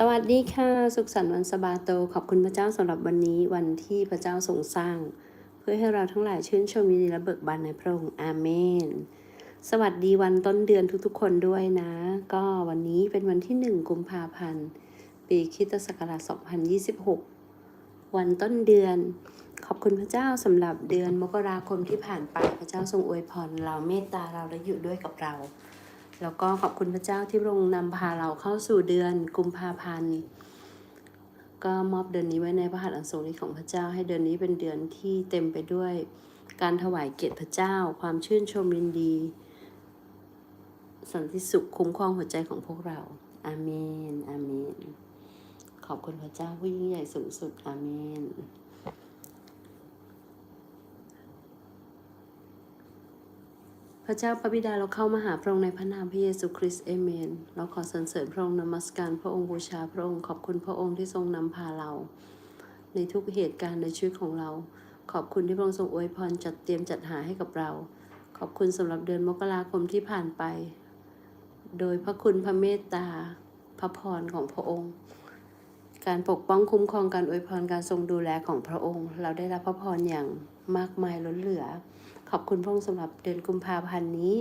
สวัสดีค่ะ สุขสันต์วันสบาโต ขอบคุณพระเจ้าสำหรับวันนี้วันที่พระเจ้าทรงสร้าง เพื่อให้เราทั้งหลายชื่นชมยินดีและเบิกบานในพระองค์อาเมน สวัสดีวันต้นเดือนทุกๆ คนด้วยนะ ก็วันนี้เป็นวันที่ 1 กุมภาพันธ์ ปีคิตศักราช2026 วันต้นเดือน ขอบคุณพระเจ้าสำหรับเดือนมกราคมที่ผ่านไปพระเจ้าทรงอวยพรเราเมตตาเราและอยู่ด้วยกับเรา แล้วก็ขอบคุณพระเจ้าที่พระองค์นำพาเราเข้าสู่เดือนกุมภาพันธ์ ก็มอบเดือนนี้ไว้ในพระหัตถ์อันทรงฤทธิ์ของพระเจ้า ให้เดือนนี้เป็นเดือนที่เต็มไปด้วย การถวายเกียรติพระเจ้า ความชื่นชมยินดี สันติสุขคุ้มครองหัวใจของพวกเรา อาเมนอาเมน ขอบคุณพระเจ้าผู้ยิ่งใหญ่สูงสุด อาเมน พระเจ้าพระบิดาเราเข้ามาหาพระองค์ในพระนามพระเยซูคริสต์เอเมน เราขอสรรเสริญพระองค์นมัสการพระองค์บูชาพระองค์ขอบคุณพระองค์ที่ทรงนำพาเรา ในทุกเหตุการณ์ในชีวิตของเรา ขอบคุณที่พระองค์ทรงอวยพรจัดเตรียมจัดหาให้กับเรา ขอบคุณสำหรับเดือนมกราคมที่ผ่านไป โดยพระคุณพระเมตตาพระพรของพระองค์ การปกป้องคุ้มครองการอวยพรการทรงดูแลของพระองค์ เราได้รับพระพรอย่างมากมายล้นเหลือ ขอบคุณพระองค์สำหรับเดือนกุมภาพันธ์นี้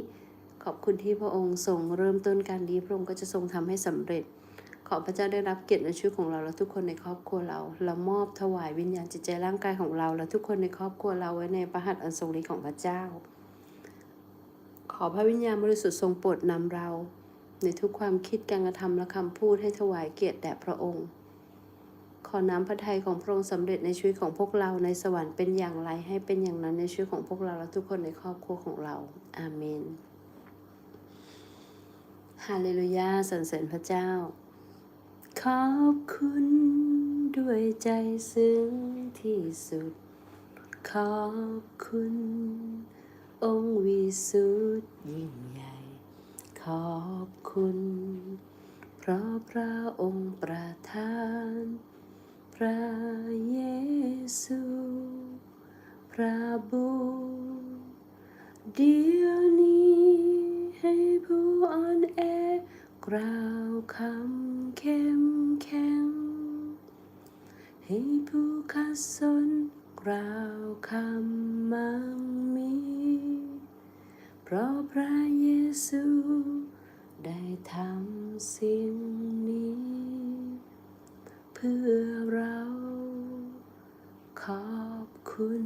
ขอบคุณที่พระองค์ทรงเริ่มต้นการดีพระองค์ก็จะทรงทำให้สำเร็จ ขอพระเจ้าได้รับเกียรติในชีวิตของเราและทุกคนในครอบครัวเราเรามอบถวายวิญญาณจิตใจร่างกายของเรา และทุกคนในครอบครัวเราไว้ในพระหัตอันทรงฤทธิ์ของพระเจ้า ขอพระวิญญาณบริสุทธิ์ทรงโปรดนำเรา ในทุกความคิดการกระทำและคำพูดให้ถวายเกียรติแด่พระองค์ ขอน้ำพระทัยของพระองค์สำเร็จในชีวิตของพวกเราในสวรรค์เป็นอย่างไร ให้เป็นอย่างนั้นในชีวิตของพวกเราและทุกคนในครอบครัวของเรา อาเมน ฮาเลลูยาสรรเสริญพระเจ้า ขอบคุณด้วยใจซึ้งที่สุด ขอบคุณ องค์วิสุทธิ์ยิ่งใหญ่ ขอบคุณ เพราะพระองค์ประทาน พระเยซู พระบุตรเดียวนี้ให้ผู้อ่อนแอกล่าวคำเข้มแข็ง ให้ผู้ขัดสนกล่าวคำมั่งมี เพราะพระเยซู ได้ทำสิ่งนี้ เพื่อเราขอบคุณ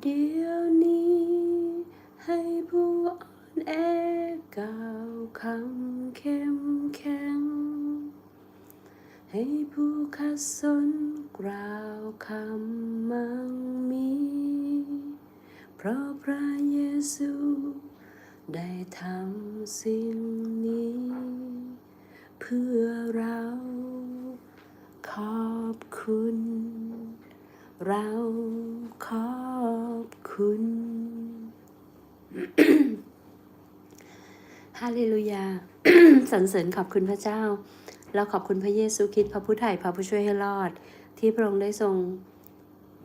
เดี๋ยวนี้ ให้ผู้อ่อนแอกล่าวคำเข้มแข็ง ให้ผู้ขัดสนกล่าวคำมั่งมี เพราะพระเยซู ได้ทำสิ่งนี้ เพื่อเรา ขอบคุณ เราขอบคุณ ฮาเลลูยาสรรเสริญขอบคุณพระเจ้า เราขอบคุณพระเยซูคริสต์พระผู้ไถ่พระผู้ช่วยให้รอด ที่พระองค์ได้ทรง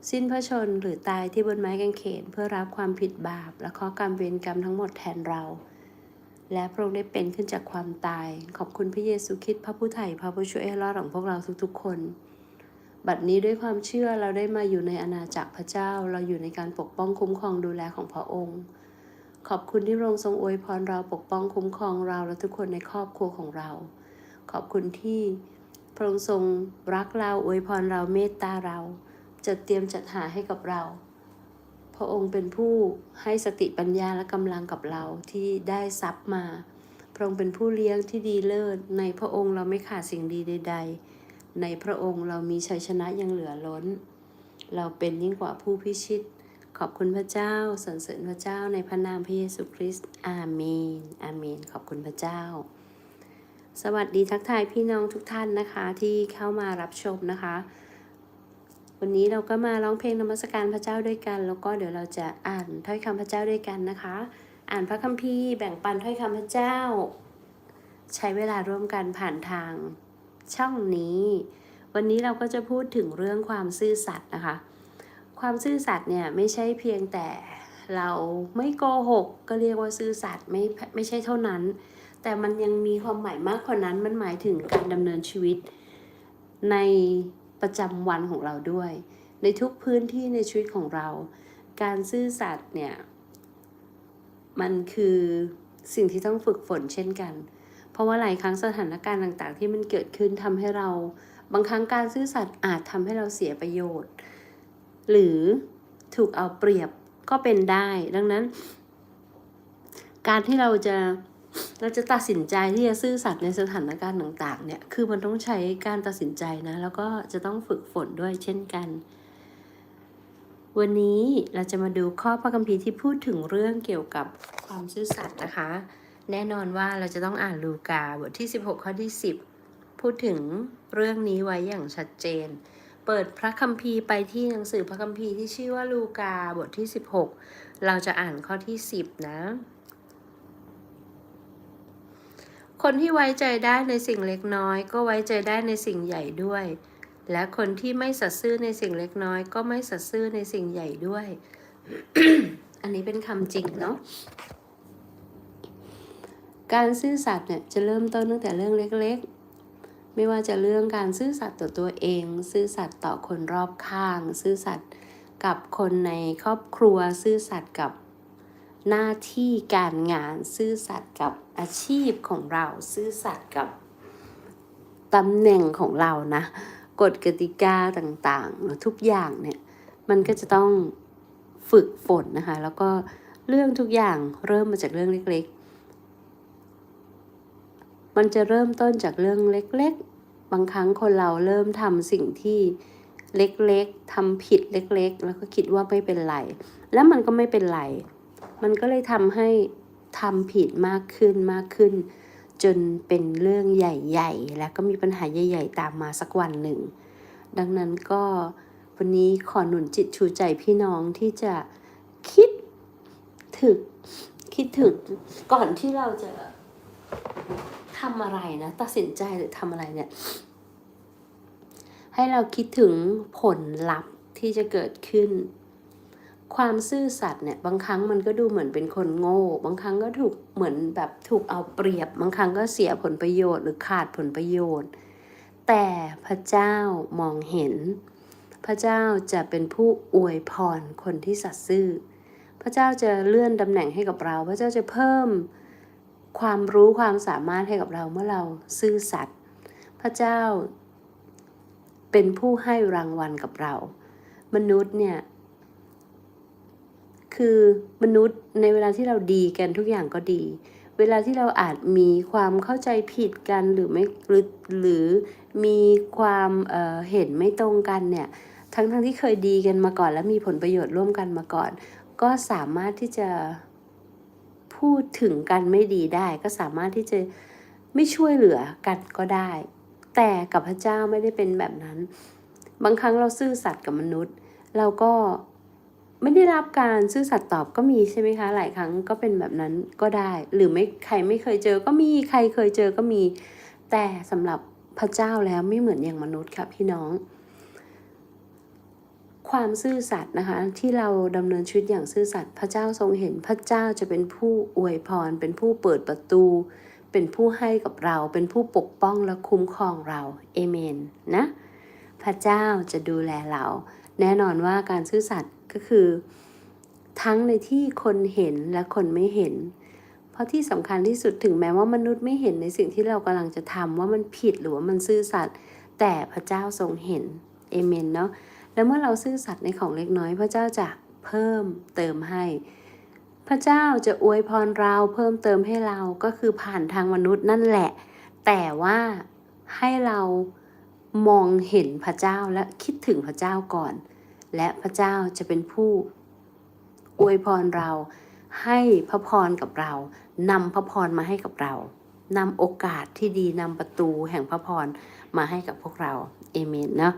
สิ้นพระชนม์หรือตายที่บนไม้กางเขนเพื่อรับความผิดบาป และข้อกรรมเวรกรรมทั้งหมดแทนเรา และพระองค์ได้เป็นขึ้นจากความตาย ขอบคุณพระเยซูคริสต์พระผู้ไถ่พระผู้ช่วยให้รอดของพวกเราทุกๆ คน บัดนี้ด้วยความเชื่อเราได้มาอยู่ในอาณาจักรพระเจ้า เราอยู่ในการปกป้องคุ้มครองดูแลของพระองค์ ขอบคุณที่พระองค์ทรงอวยพรเราปกป้องคุ้มครองเราและทุกคนในครอบครัวของเรา ขอบคุณที่พระองค์ทรงรักเราอวยพรเราเมตตาเราจัดเตรียมจัดหาให้กับเรา พระองค์เป็นผู้ให้สติปัญญาและกำลังกับเราที่ได้ทรัพย์มา พระองค์เป็นผู้เลี้ยงที่ดีเลิศ ในพระองค์เราไม่ขาดสิ่งดีใด ๆ ในพระองค์เรามีชัยชนะยังเหลือล้น เราเป็นยิ่งกว่าผู้พิชิต ขอบคุณพระเจ้าสรรเสริญพระเจ้าในพระนามพระเยซูคริสต์ อาเมน อาเมน ขอบคุณพระเจ้า สวัสดีทักทายพี่น้องทุกท่านนะคะที่เข้ามารับชมนะคะ วันนี้เราก็มาร้องเพลงนมัสการพระเจ้าด้วยกัน แล้วก็เดี๋ยวเราจะอ่านถ้อยคำพระเจ้าด้วยกันนะคะ อ่านพระคัมภีร์แบ่งปันถ้อยคำพระเจ้า ใช้เวลาร่วมกันผ่านทางช่องนี้ วันนี้เราก็จะพูดถึงเรื่องความซื่อสัตย์นะคะ ความซื่อสัตย์เนี่ยไม่ใช่เพียงแต่เราไม่โกหกก็เรียกว่าซื่อสัตย์ไม่ไม่ใช่เท่านั้น แต่มันยังมีความหมายมากกว่านั้นมันหมายถึงการดำเนินชีวิตใน ประจำวันของเราด้วย ในทุกพื้นที่ในชีวิตของเรา การซื่อสัตย์เนี่ย มันคือสิ่งที่ต้องฝึกฝนเช่นกัน เพราะว่าหลายครั้งสถานการณ์ต่างๆ ที่มันเกิดขึ้นทำให้เรา บางครั้งการซื่อสัตย์อาจทำให้เราเสียประโยชน์ หรือถูกเอาเปรียบก็เป็นได้ ดังนั้น การที่เราจะ เราจะตัดสินใจที่จะซื่อสัตย์ในสถานการณ์ต่างๆเนี่ยคือมันต้องใช้การตัดสินใจนะ แล้วก็จะต้องฝึกฝนด้วยเช่นกัน วันนี้เราจะมาดูข้อพระคัมภีร์ที่พูดถึงเรื่องเกี่ยวกับความซื่อสัตย์นะคะ แน่นอนว่าเราจะต้องอ่านลูกาบทที่ 16 ข้อที่ 10 พูดถึงเรื่องนี้ไว้อย่างชัดเจนเปิดพระคัมภีร์ไปที่หนังสือพระคัมภีร์ที่ชื่อว่าลูกาบทที่ 16 เราจะอ่านข้อที่ 10 นะ คนที่ไว้ใจได้ในสิ่งเล็กน้อย ก็ไว้ใจได้ในสิ่งใหญ่ด้วย และคนที่ไม่สัตย์ซื่อในสิ่งเล็กน้อย ก็ไม่สัตย์ซื่อในสิ่งใหญ่ด้วย อันนี้เป็นคำจริงเนาะการซื่อสัตย์เนี่ยจะเริ่มต้นตั้งแต่เรื่องเล็กๆ ไม่ว่าจะเรื่องการซื่อสัตย์ต่อตัวเอง ซื่อสัตย์ต่อคนรอบข้าง ซื่อสัตย์กับคนในครอบครัว ซื่อสัตย์กับ หน้าที่การงานซื่อสัตย์กับอาชีพของเราซื่อสัตย์กับตำแหน่งของเรานะกฎกติกาต่างๆ ทุกอย่างเนี่ยมันก็จะต้องฝึกฝนนะคะ แล้วก็เรื่องทุกอย่างเริ่มมาจากเรื่องเล็กๆ มันจะเริ่มต้นจากเรื่องเล็กๆ บางครั้งคนเราเริ่มทำสิ่งที่เล็กๆทำผิดเล็กๆ แล้วก็คิดว่าไม่เป็นไร แล้วมันก็ไม่เป็นไร มันก็เลยทำให้ทำผิดมากขึ้นมากขึ้น จนเป็นเรื่องใหญ่ ๆ แล้วก็มีปัญหาใหญ่ ๆ ตามมาสักวันหนึ่ง ดังนั้นก็วันนี้ขอหนุนจิตชูใจพี่น้องที่จะคิดถึงคิดถึงก่อนที่เราจะทำอะไรนะ ตัดสินใจหรือทำอะไรเนี่ย ให้เราคิดถึงผลลัพธ์ที่จะเกิดขึ้น ความซื่อสัตย์เนี่ยบางครั้งมันก็ดูเหมือนเป็นคนโง่ บางครั้งก็ถูกเหมือนแบบถูกเอาเปรียบ บางครั้งก็เสียผลประโยชน์หรือขาดผลประโยชน์ แต่พระเจ้ามองเห็น พระเจ้าจะเป็นผู้อวยพรคนที่สัตย์ซื่อ พระเจ้าจะเลื่อนตำแหน่งให้กับเรา พระเจ้าจะเพิ่มความรู้ความสามารถให้กับเราเมื่อเราซื่อสัตย์พระเจ้าเป็นผู้ให้รางวัลกับเรา มนุษย์เนี่ย คือมนุษย์ในเวลาที่เราดีกันทุกอย่างก็ดี เวลาที่เราอาจมีความเข้าใจผิดกันหรือไม่หรือหรือมีความเเห็นไม่ตรงกันเนี่ยทั้งทั้งที่เคยดีกันมาก่อน และมีผลประโยชน์ร่วมกันมาก่อน ก็สามารถที่จะพูดถึงกันไม่ดีได้ ก็สามารถที่จะไม่ช่วยเหลือกันก็ได้ แต่กับพระเจ้าไม่ได้เป็นแบบนั้น บางครั้งเราซื่อสัตย์กับมนุษย์ เราก็ ไม่ได้รับการซื่อสัตย์ตอบก็มีใช่ไหมคะ หลายครั้งก็เป็นแบบนั้นก็ได้ หรือไม่ใครไม่เคยเจอก็มีใครเคยเจอก็มี แต่สำหรับพระเจ้าแล้วไม่เหมือนอย่างมนุษย์ค่ะพี่น้อง ความซื่อสัตย์นะคะ ที่เราดำเนินชีวิตอย่างซื่อสัตย์พระเจ้าทรงเห็นพระเจ้าจะเป็นผู้อวยพร เป็นผู้เปิดประตู เป็นผู้ให้กับเรา เป็นผู้ปกป้องและคุ้มครองเราเอเมนนะพระเจ้าจะดูแลเรา แน่นอนว่าการซื่อสัตย์ ก็คือ ทั้งในที่คนเห็นและคนไม่เห็น เพราะที่สำคัญที่สุดถึงแม้ว่ามนุษย์ไม่เห็นในสิ่งที่เรากำลังจะทำว่ามันผิดหรือว่ามันซื่อสัตย์แต่พระเจ้าทรงเห็นเอเมนเนาะแล้วเมื่อเราซื่อสัตย์ในของเล็กน้อย พระเจ้าจะเพิ่มเติมให้ พระเจ้าจะอวยพรเราเพิ่มเติมให้เราก็คือผ่านทางมนุษย์นั่นแหละ แต่ว่าให้เรามองเห็นพระเจ้าและคิดถึงพระเจ้าก่อน และพระเจ้าจะเป็นผู้อวยพรเรา ให้พระพรกับเรานำพระพรมาให้กับเรานำโอกาสที่ดีนำประตูแห่งพระพรมาให้กับพวกเราเอเมนเนาะ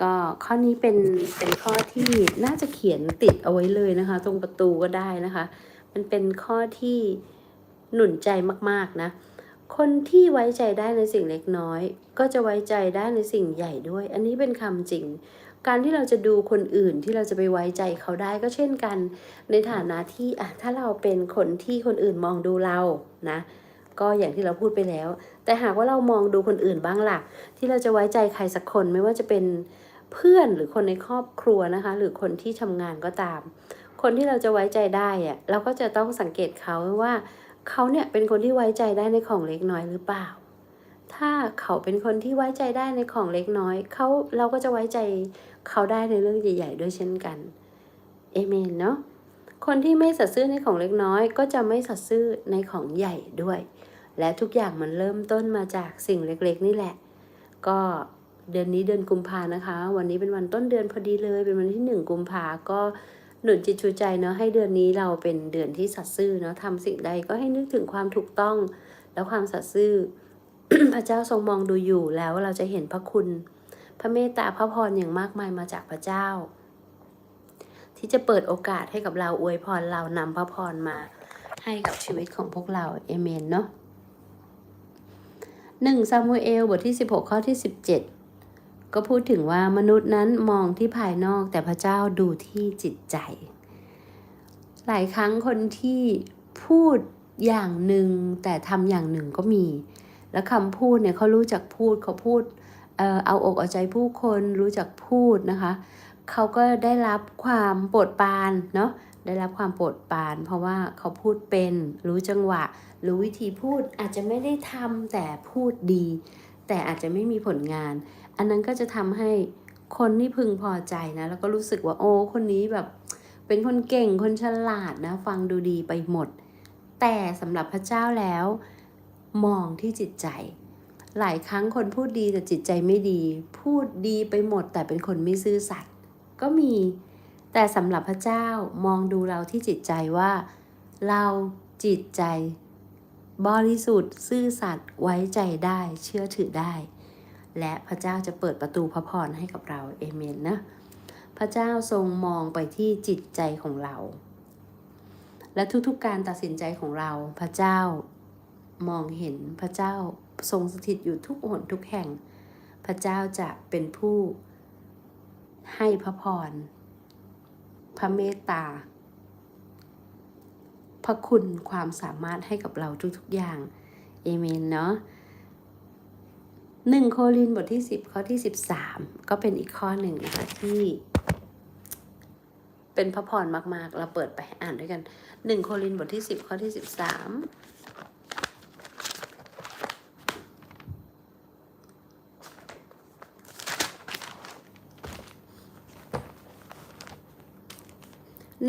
ก็ข้อนี้เป็นเป็นข้อที่น่าจะเขียนติดเอาไว้เลยนะคะ ตรงประตูก็ได้นะคะ มันเป็นข้อที่หนุนใจมากๆนะ คนที่ไว้ใจได้ในสิ่งเล็กน้อย ก็จะไว้ใจได้ในสิ่งใหญ่ด้วย อันนี้เป็นคำจริง การที่เราจะดูคนอื่นที่เราจะไปไว้ใจเขาได้ก็เช่นกัน ในฐานะที่อะถ้าเราเป็นคนที่คนอื่นมองดูเรานะก็อย่างที่เราพูดไปแล้ว แต่หากว่าเรามองดูคนอื่นบ้างล่ะ ที่เราจะไว้ใจใครสักคนไม่ว่าจะเป็นเพื่อนหรือคนในครอบครัวนะคะ หรือคนที่ทำงานก็ตาม คนที่เราจะไว้ใจได้อะเราก็จะต้องสังเกตเขาว่าเขาเนี่ยเป็นคนที่ไว้ใจได้ในของเล็กน้อยหรือเปล่า ถ้าเขาเป็นคนที่ไว้ใจได้ในของเล็กน้อยเขาเราก็จะไว้ใจเขาได้ในเรื่องใหญ่ๆด้วยเช่นกันเอเมนเนาะคนที่ไม่สัตย์ซื่อในของเล็กน้อย ก็จะไม่สัตย์ซื่อในของใหญ่ด้วย และทุกอย่างมันเริ่มต้นมาจากสิ่งเล็กๆ นี่แหละ ก็เดือนนี้เดือนกุมภานะคะ วันนี้เป็นวันต้นเดือนพอดีเลย เป็นวันที่หนึ่งกุมภาก็หนุนจิตชูใจเนาะให้เดือนนี้เราเป็นเดือนที่สัตย์ซื่อเนาะทำสิ่งใดก็ให้นึกถึงความถูกต้องและความสัตย์ซื่อ พระเจ้าทรงมองดูอยู่แล้วเราจะเห็นพระคุณ พระเมตตาพระพรอย่างมากมายมาจากพระเจ้า ที่จะเปิดโอกาสให้กับเราอวยพรเรานำพระพรมา ให้กับชีวิตของพวกเราเอเมนเนาะหนึ่งซามูเอลบทที่ 16 ข้อที่ 17 ก็พูดถึงว่ามนุษย์นั้นมองที่ภายนอกแต่พระเจ้าดูที่จิตใจ หลายครั้งคนที่พูดอย่างหนึ่งแต่ทำอย่างหนึ่งก็มี แล้วคำพูดเนี่ยเขารู้จักพูดเขาพูดเอ่อเอาอกเอาใจผู้คนรู้จักพูดนะคะเขาก็ได้รับความโปรดปานเนาะได้รับความโปรดปาน เพราะว่าเขาพูดเป็นรู้จังหวะ รู้วิธีพูดอาจจะไม่ได้ทำแต่พูดดี แต่อาจจะไม่มีผลงาน อันนั้นก็จะทำให้คนที่พึงพอใจนะ แล้วก็รู้สึกว่าโอ้คนนี้แบบ เป็นคนเก่งคนฉลาดนะ ฟังดูดีไปหมด แต่สำหรับพระเจ้าแล้ว มองที่จิตใจ หลายครั้งคนพูดดีแต่จิตใจไม่ดี พูดดีไปหมดแต่เป็นคนไม่ซื่อสัตย์ก็มี แต่สำหรับพระเจ้ามองดูเราที่จิตใจว่า เราจิตใจ บริสุทธิ์ซื่อสัตย์ไว้ใจได้เชื่อถือได้ และพระเจ้าจะเปิดประตูพระพรให้กับเราเอเมนนะพระเจ้าทรงมองไปที่จิตใจของเรา และทุกๆการตัดสินใจของเราพระเจ้า มองเห็นพระเจ้าทรงสถิตอยู่ทุกหนทุกแห่ง พระเจ้าจะเป็นผู้ให้พระพร พระเมตตา พระคุณความสามารถให้กับเราทุกๆอย่าง เอเมนเนาะหนึ่งโครินบทที่ 10 ข้อที่ 13 ก็เป็นอีกข้อหนึ่งนะคะที่เป็นพระพรมาก ๆ เราเปิดไปอ่านด้วยกันหนึ่งโครินบทที่ 10 ข้อที่ 13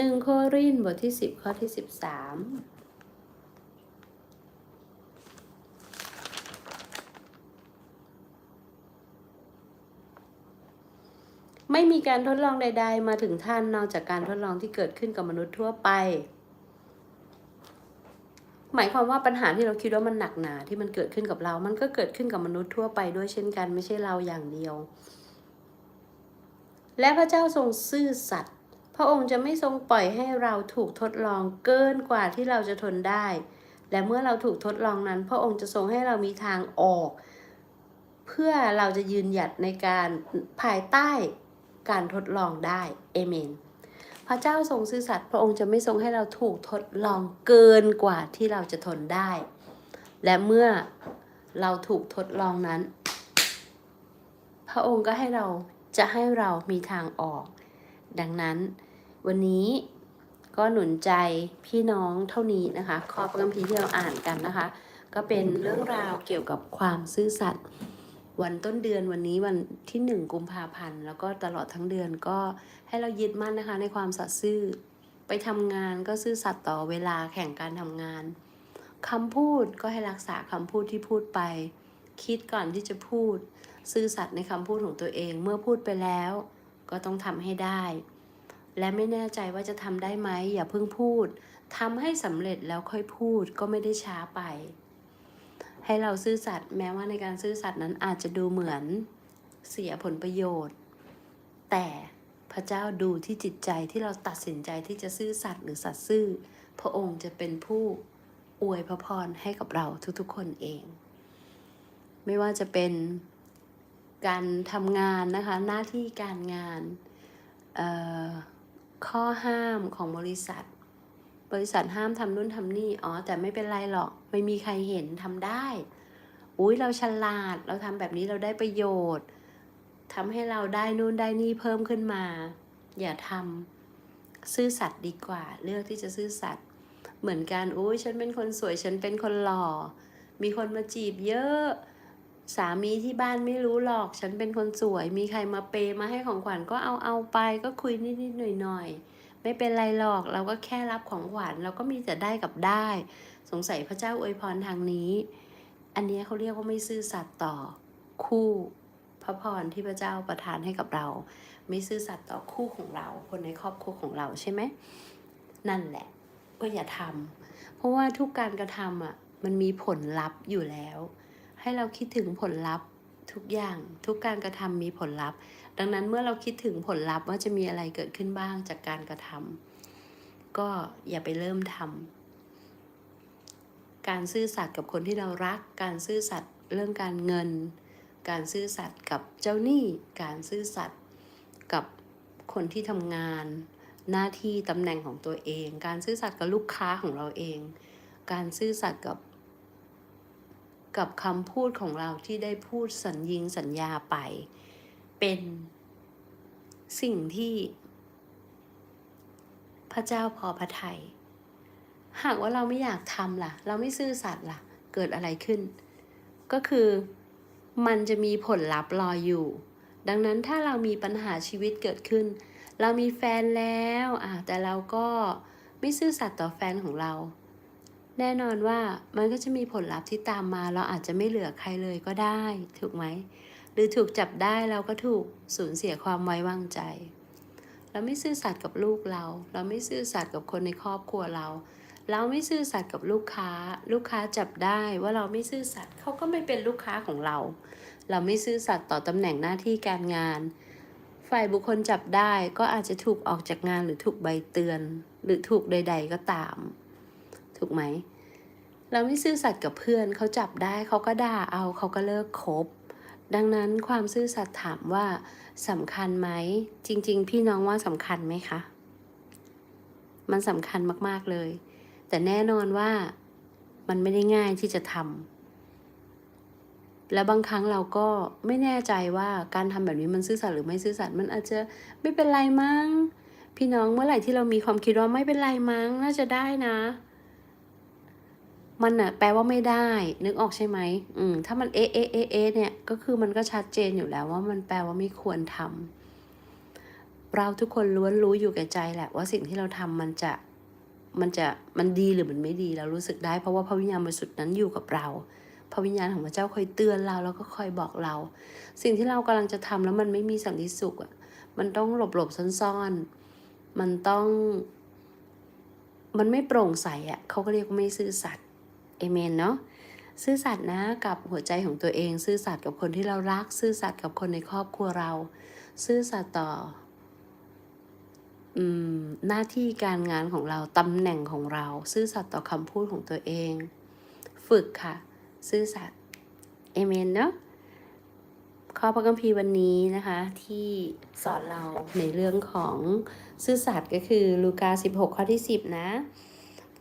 หนึ่งโครินบทที่10ข้อที่13ไม่มีการทดลองใด ๆ มาถึงท่านนอกจากการทดลองที่เกิดขึ้นกับมนุษย์ทั่วไป หมายความว่าปัญหาที่เราคิดว่ามันหนักหนาที่มันเกิดขึ้นกับเรา มันก็เกิดขึ้นกับมนุษย์ทั่วไปด้วยเช่นกันไม่ใช่เราอย่างเดียว และพระเจ้าทรงซื่อสัตย์ ระองค์จะไม่ทรงปล่อยให้เราถูกทดลองเกินกว่าที่เราจะทนได้ และเมื่อเราถูกทดลองนั้น พระองค์จะทรงให้เรามีทางออก เพื่อเราจะยืนหยัดในการภายใต้การทดลองได้เอเมน พระเจ้าทรงซื่อสัตย์พระองค์จะไม่ทรงให้เราถูกทดลองเกินกว่าที่เราจะทนได้ และเมื่อเราถูกทดลองนั้น พระองค์ก็ให้เราจะให้เรามีทางออก ดังนั้น วันนี้ก็หนุนใจพี่น้องเท่านี้นะคะข้อพระคัมภีร์ที่เราอ่านกันนะคะ ก็เป็นเรื่องราวเกี่ยวกับความซื่อสัตย์วันต้นเดือนวันนี้วันที่หนึ่งกุมภาพันธ์แล้วก็ตลอดทั้งเดือนก็ให้เรายึดมั่นนะคะในความสัตย์ซื่อ ไปทำงานก็ซื่อสัตย์ต่อเวลาแข่งการทำงานคำพูดก็ให้รักษาคำพูดที่พูดไป คิดก่อนที่จะพูด ซื่อสัตย์ในคำพูดของตัวเองเมื่อพูดไปแล้ว ก็ต้องทำให้ได้ และไม่แน่ใจว่าจะทำได้ไหมอย่าเพิ่งพูดทำให้สำเร็จแล้วค่อยพูดก็ไม่ได้ช้าไป ให้เราซื่อสัตย์แม้ว่าในการซื่อสัตย์นั้นอาจจะดูเหมือนเสียผลประโยชน์ แต่พระเจ้าดูที่จิตใจที่เราตัดสินใจที่จะซื่อสัตย์หรือสัตย์ซื่อ พระองค์จะเป็นผู้อวยพระพรให้กับเราทุกๆคนเอง ไม่ว่าจะเป็นการทำงานนะคะหน้าที่การงาน เอ่อ ข้อห้ามของบริษัท บริษัทห้ามทำนู่นทำนี่ อ๋อ แต่ไม่เป็นไรหรอก ไม่มีใครเห็นทำได้ อุ้ยเราฉลาด เราทำแบบนี้เราได้ประโยชน์ทำให้เราได้นู่นได้นี่เพิ่มขึ้นมา อย่าทำซื่อสัตย์ดีกว่า เลือกที่จะซื่อสัตย์เหมือนกันอุ้ยฉันเป็นคนสวยฉันเป็นคนหล่อ มีคนมาจีบเยอะ สามีที่บ้านไม่รู้หรอก ฉันเป็นคนสวย มีใครมาเปย์มาให้ของขวัญก็เอาเอาไป ก็คุยนิดๆหน่อยๆ ไม่เป็นไรหรอก เราก็แค่รับของขวัญ เราก็มีแต่ได้กับได้ สงสัยพระเจ้าอวยพรทางนี้ อันนี้เขาเรียกว่าไม่ซื่อสัตย์ต่อคู่พระพรที่พระเจ้าประทานให้กับเรา ไม่ซื่อสัตย์ต่อคู่ของเรา คนในครอบครัวของเราใช่ไหม นั่นแหละ ก็อย่าทำเพราะว่าทุกการกระทำอะ มันมีผลลัพธ์อยู่แล้ว ให้เราคิดถึงผลลัพธ์ทุกอย่างทุกการกระทำมีผลลัพธ์ ดังนั้นเมื่อเราคิดถึงผลลัพธ์ว่าจะมีอะไรเกิดขึ้นบ้างจากการกระทำก็อย่าไปเริ่มทำการซื่อสัตย์กับคนที่เรารัก การซื่อสัตย์เรื่องการเงิน การซื่อสัตย์กับเจ้าหนี้ การซื่อสัตย์กับคนที่ทำงาน หน้าที่ตำแหน่งของตัวเอง การซื่อสัตย์กับลูกค้าของเราเอง การซื่อสัตย์กับ กับคำพูดของเราที่ได้พูดสัญญิงสัญญาไป เป็นสิ่งที่ พระเจ้าพอพระทยัยหากว่าเราไม่อยากทำล่ะ เราไม่ซื่อสัตย์ล่ะ เกิดอะไรขึ้น ก็คือมันจะมีผลลัพธ์รออยู่ ดังนั้นถ้าเรามีปัญหาชีวิตเกิดขึ้น เรามีแฟนแล้วอะแต่เราก็ไม่ซื่อสัตย์ต่อแฟนของเรา แน่นอนว่ามันก็จะมีผลลัพธ์ที่ตามมา เราอาจจะไม่เหลือใครเลยก็ได้ ถูกไหม หรือถูกจับได้เราก็ถูกสูญเสียความไว้วางใจ เราไม่ซื่อสัตย์กับลูกเรา เราไม่ซื่อสัตย์กับคนในครอบครัวเรา เราไม่ซื่อสัตย์กับลูกค้า ลูกค้าจับได้ว่าเราไม่ซื่อสัตย์เขาก็ไม่เป็นลูกค้าของเรา เราไม่ซื่อสัตย์ต่อตำแหน่งหน้าที่การงาน ฝ่ายบุคคลจับได้ก็อาจจะถูกออกจากงานหรือถูกใบเตือน หรือถูกใด ๆ ก็ตาม ถูกไหม เราไม่ซื่อสัตย์กับเพื่อนเขาจับได้เขาก็ด่าเอาเขาก็เลิกคบ ดังนั้นความซื่อสัตย์ถามว่าสำคัญไหม จริง ๆ พี่น้องว่าสำคัญไหมคะ มันสำคัญมากๆเลย แต่แน่นอนว่ามันไม่ได้ง่ายที่จะทำและบางครั้งเราก็ไม่แน่ใจว่าการทำแบบนี้มันซื่อสัตย์หรือไม่ซื่อสัตย์มันอาจจะไม่เป็นไรมั้งพี่น้องเมื่อไหร่ที่เรามีความคิดว่าไม่เป็นไรมั้งน่าจะได้นะ มันอะแปลว่าไม่ได้ นึกออกใช่ไหมอืมถ้ามันเอะเอะเอะเอะเนี่ยก็คือมันก็ชัดเจนอยู่แล้วว่ามันแปลว่าไม่ควรทำเราทุกคนล้วนรู้อยู่แก่ใจแหละว่าสิ่งที่เราทำมันจะมันจะมันดีหรือมันไม่ดีเรารู้สึกได้ เพราะว่าพระวิญญาณบริสุทธิ์นั้นอยู่กับเราพระวิญญาณของพระเจ้าคอยเตือนเราแล้วก็คอยบอกเรา สิ่งที่เรากำลังจะทำแล้วมันไม่มีสันติสุขอะมันต้องหลบหลบซ่อนๆมันต้อง มันไม่โปร่งใสอะเขาก็เรียกว่าไม่ซื่อสัตย์ เอเมนเนาะซื่อสัตย์นะกับหัวใจของตัวเอง ซื่อสัตย์กับคนที่เรารัก ซื่อสัตย์กับคนในครอบครัวเรา ซื่อสัตย์ต่อหน้าที่การงานของเราตำแหน่งของเรา ซื่อสัตย์ต่อคำพูดของตัวเอง ฝึกค่ะ ซื่อสัตย์เอเมนเนาะข้อพระคัมภีร์วันนี้นะคะ ที่สอนเราในเรื่องของซื่อสัตย์ก็คือลูกา 16 ข้อที่ 10 นะ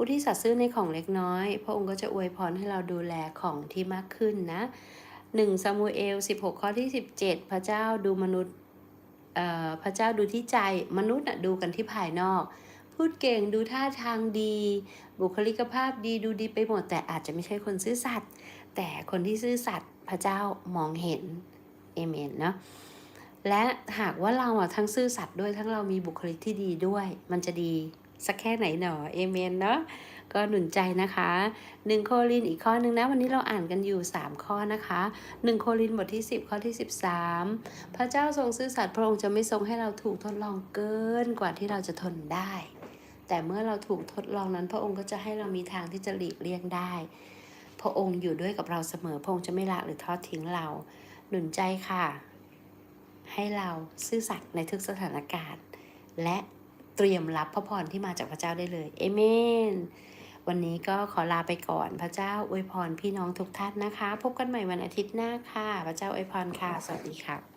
ผู้ที่สัตย์ซื่อในของเล็กน้อย พระองค์ก็จะอวยพรให้เราดูแลของที่มากขึ้นนะ1ซามูเอล16ข้อที่17พระเจ้าดูมนุษย์เอ่อพระเจ้าดูที่ใจมนุษย์น่ะดูกันที่ภายนอก พูดเก่งดูท่าทางดี บุคลิกภาพดีดูดีไปหมด แต่อาจจะไม่ใช่คนซื่อสัตย์แต่คนที่ซื่อสัตย์พระเจ้ามองเห็นเอเมนเนาะและหากว่าเราอะทั้งซื่อสัตย์ด้วยทั้งเรามีบุคลิกที่ดีด้วย มันจะดี สักแค่ไหนหนอเอเมนเนาะก็หนุนใจนะคะหนึ่งโคลินอีกข้อนึงนะ วันนี้เราอ่านกันอยู่ 3 ข้อนะคะหนึ่งโคลินบทที่ 10 ข้อที่ 13 พระเจ้าทรงซื่อสัตย์พระองค์จะไม่ทรงให้เราถูกทดลองเกินกว่าที่เราจะทนได้ แต่เมื่อเราถูกทดลองนั้น พระองค์ก็จะให้เรามีทางที่จะหลีกเลี่ยงได้ พระองค์อยู่ด้วยกับเราเสมอพระองค์จะไม่ละหรือทอดทิ้งเรา หนุนใจค่ะ ให้เราซื่อสัตย์ในทุกสถานการณ์ และ เตรียมรับพระพรที่มาจากพระเจ้าได้เลยเอเมนวันนี้ก็ขอลาไปก่อนพระเจ้าอวยพรพี่น้องทุกท่านนะคะ พบกันใหม่วันอาทิตย์หน้าค่ะ พระเจ้าอวยพรค่ะ สวัสดีค่ะ